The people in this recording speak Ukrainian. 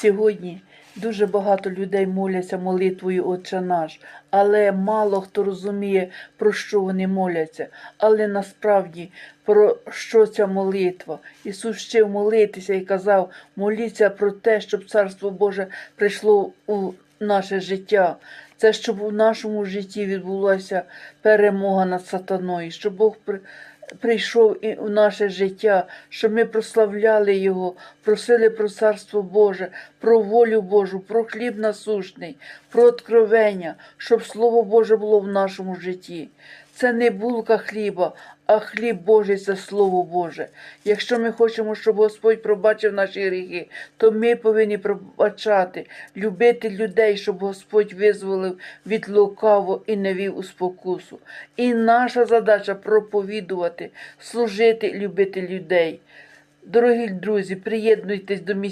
Сьогодні дуже багато людей моляться молитвою Отче наш, але мало хто розуміє, про що вони моляться. Але насправді про що ця молитва? Ісус вчив молитися і казав, моліться про те, щоб Царство Боже прийшло у наше життя. Це щоб у нашому житті відбулася перемога над сатаною, щоб Бог при- прийшов і у наше життя, щоб ми прославляли Його, просили про Царство Боже, про волю Божу, про хліб насушний, про откровення, щоб Слово Боже було в нашому житті. Це не булка хліба, а хліб Божий це Слово Боже. Якщо ми хочемо, щоб Господь пробачив наші гріхи, то ми повинні пробачати, любити людей, щоб Господь визволив від лукаво і не вів у спокусу. І наша задача проповідувати, служити, любити людей. Дорогі друзі, приєднуйтесь до місця.